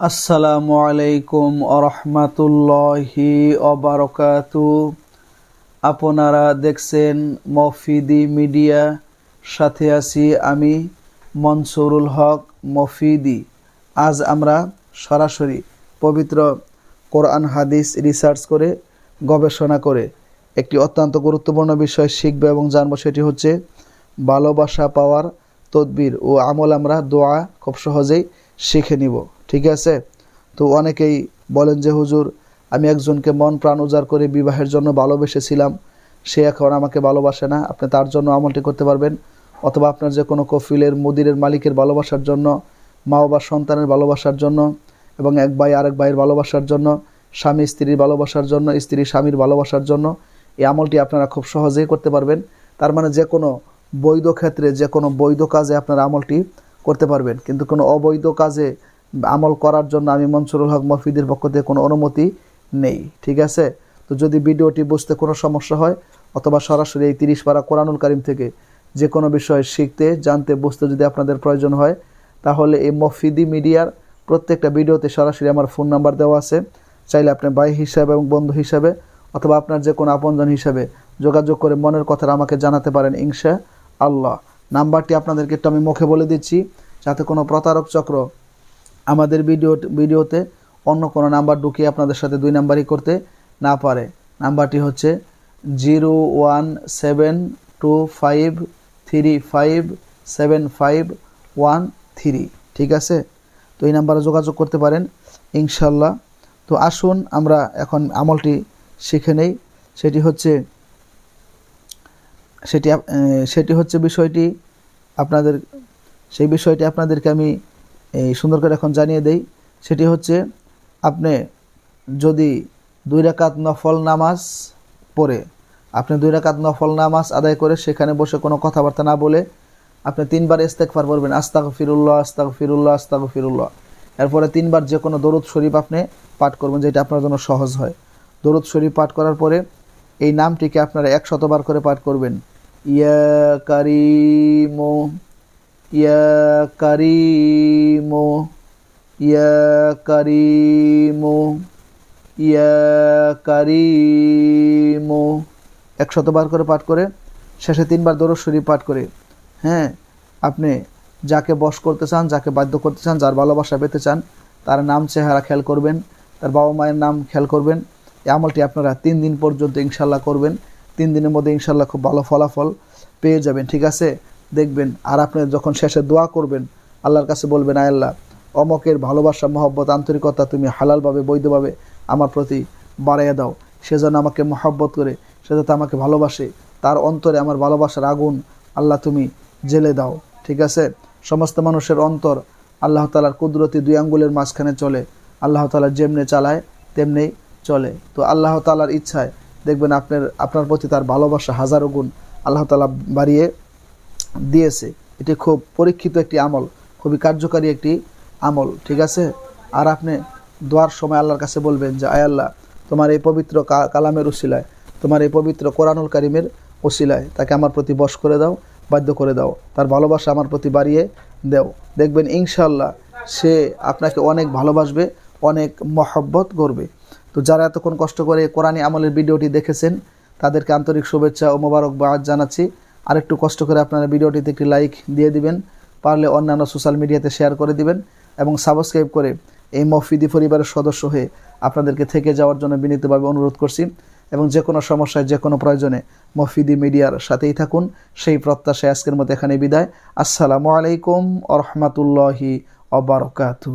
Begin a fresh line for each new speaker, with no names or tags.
আসসালামু আলাইকুম আরহামাতুল্লাহি অবারকাতু আপনারা দেখছেন মফিদি মিডিয়া, সাথে আছি আমি মনসুরুল হক মফিদি। আজ আমরা সরাসরি পবিত্র কোরআন হাদিস রিসার্চ করে, গবেষণা করে একটি অত্যন্ত গুরুত্বপূর্ণ বিষয় শিখব এবং জানব, সেটি হচ্ছে ভালোবাসা পাওয়ার তদবির ও আমল আমরা দোয়া খুব সহজেই শিখে নিব। ঠিক আছে? তো অনেকেই বলেন যে, হুজুর, আমি একজনকে মন প্রাণ উজাড় করে বিবাহের জন্য ভালোবেসেছিলাম। সে এখন আমাকে ভালোবাসে না। আপনি তার জন্য আমলটি করতে পারবেন। অথবা আপনার যে কোনো কফিলের, মুদিরের মালিকের ভালোবাসার জন্য, মা বাবার সন্তানের ভালোবাসার জন্য এবং এক ভাই আরেক ভাইয়ের ভালোবাসার জন্য, স্বামী স্ত্রীর ভালোবাসার জন্য, স্ত্রী স্বামীর ভালোবাসার জন্য, এই আমলটি আপনারা খুব সহজেই করতে পারবেন। তার মানে যে কোনো বৈধ ক্ষেত্রে, যে কোনো বৈধ কাজে আপনারা আমলটি করতে পারবেন। কিন্তু কোনো অবৈধ কাজে আমল করার জন্য আমি মনসুরুল হক মফিদের পক্ষ থেকে কোনো অনুমতি নেই, ঠিক আছে? তো যদি ভিডিওটি বুঝতে কোনো সমস্যা হয়, অথবা সরাসরি এই তিরিশ পারা কোরআনুল কারিম থেকে যে কোনো বিষয় শিখতে, জানতে, বুঝতে যদি আপনাদের প্রয়োজন হয়, তাহলে এই মফিদি মিডিয়ার প্রত্যেকটা ভিডিওতে সরাসরি আমার ফোন নাম্বার দেওয়া আছে। চাইলে আপনি ভাই হিসাবে এবং বন্ধু হিসাবে, অথবা আপনার যে কোনো আপনজন হিসাবে যোগাযোগ করে মনের কথা আমাকে জানাতে পারেন ইনশা আল্লাহ নাম্বারটি আপনাদেরকে একটু আমি মুখে বলে দিচ্ছি, যাতে কোনো প্রতারক চক্র আমাদের ভিডিও, ভিডিওতে অন্য কোনো নাম্বার ঢুকিয়ে আপনাদের সাথে দুই নাম্বারই করতে না পারে। নাম্বারটি হচ্ছে zero one seven two five three five seven five one three. ঠিক আছে? তো এই নাম্বারে যোগাযোগ করতে পারেন ইনশাল্লাহ তো আসুন, আমরা এখন আমলটি শিখে নেই। সেটি হচ্ছে, সেটি সেটি হচ্ছে বিষয়টি আপনাদের, সেই বিষয়টি আপনাদেরকে আমি এই সুন্দর করে এখন জানিয়ে দেই, সেটি হচ্ছে আপনি যদি দুই রাকাত নফল নামাজ পড়ে, আপনি দুই রাকাত নফল নামাজ আদায় করে সেখানে বসে কোনো কথাবার্তা না বলে আপনি তিনবার ইস্তেকফার পড়বেন আস্তাক ফিরুল্লাহ আস্তাক ফিরুল্লাহ আস্তাক ফিরুল্লাহ এরপরে তিনবার যে কোনো দরুদ শরীফ আপনি পাঠ করবেন, যেটা আপনার জন্য সহজ হয়। দরুদ শরীফ পাঠ করার পরে এই নামটিকে আপনারা একশতবার করে পাঠ করবেন। ইয়া কারিমো ইয়া কারিমো ইয়া কারিমো একশতবার করে পাঠ করে, শেষে তিনবার দরুদ শরীফ পাঠ করে। হ্যাঁ আপনি যাকে বশ করতে চান, যাকে বাধ্য করতে চান, যার ভালোবাসা পেতে চান, তার নাম চেহারা খেয়াল করবেন, তার বাবা মায়ের নাম খেয়াল করবেন। এই আমলটি আপনারা তিন দিন পর্যন্ত ইনশাল্লাহ করবেন। তিন দিনের মধ্যে ইনশাল্লাহ খুব ভালো ফলাফল পেয়ে যাবেন, ঠিক আছে? দেখবেন, আর আপনি যখন শেষে দোয়া করবেন, আল্লাহর কাছে বলবেন, আয় আল্লাহ, অমকের ভালোবাসা, মহব্বত, আন্তরিকতা তুমি হালালভাবে, বৈধভাবে আমার প্রতি বাড়াইয়া দাও। সে যেন আমাকে মহব্বত করে, সে যাতে আমাকে ভালোবাসে, তার অন্তরে আমার ভালোবাসার আগুন আল্লাহ তুমি জেলে দাও। ঠিক আছে? সমস্ত মানুষের অন্তর আল্লাহ তালার কুদরতি দুই আঙ্গুলের মাঝখানে চলে, আল্লাহ তালা যেমনে চালায়, তেমনি চলে। তো আল্লাহ তালার ইচ্ছায় দেখবেন আপনার আপনার প্রতি তার ভালোবাসা হাজারো গুণ আল্লাহ তালা বাড়িয়ে দিয়েছে। এটি খুব পরীক্ষিত একটি আমল, খুবই কার্যকারী একটি আমল, ঠিক আছে? আর আপনি দোয়ার সময় আল্লাহর কাছে বলবেন যে, আয় আল্লাহ, তোমার এই পবিত্র কালামের উসিলায়, তোমার এই পবিত্র কোরআনুল কারিমের ওসিলায় তাকে আমার প্রতি বশ করে দাও, বাধ্য করে দাও, তার ভালোবাসা আমার প্রতি বাড়িয়ে দাও। দেখবেন ইনশাল্লাহ সে আপনাকে অনেক ভালোবাসবে, অনেক মহব্বত করবে। তো যারা এতক্ষণ কষ্ট করে কোরআনী আমলের ভিডিওটি দেখেছেন, তাদেরকে আন্তরিক শুভেচ্ছা ও মোবারকবাদ জানাচ্ছি। আরেকটু কষ্ট করে আপনারা ভিডিওটিতে একটি লাইক দিয়ে দিবেন, পারলে অন্যান্য সোশ্যাল মিডিয়াতে শেয়ার করে দিবেন এবং সাবস্ক্রাইব করে এই মফিদি পরিবারের সদস্য হয়ে আপনাদেরকে থেকে যাওয়ার জন্য বিনীতভাবে অনুরোধ করছি এবং যে কোনো সমস্যায়, যে কোনো প্রয়োজনে মফিদি মিডিয়ার সাথেই থাকুন। সেই প্রত্যাশায় আজকের মতো এখানে বিদায়। আসসালামু আলাইকুম আ রহমতুল্লাহি অবরকাতু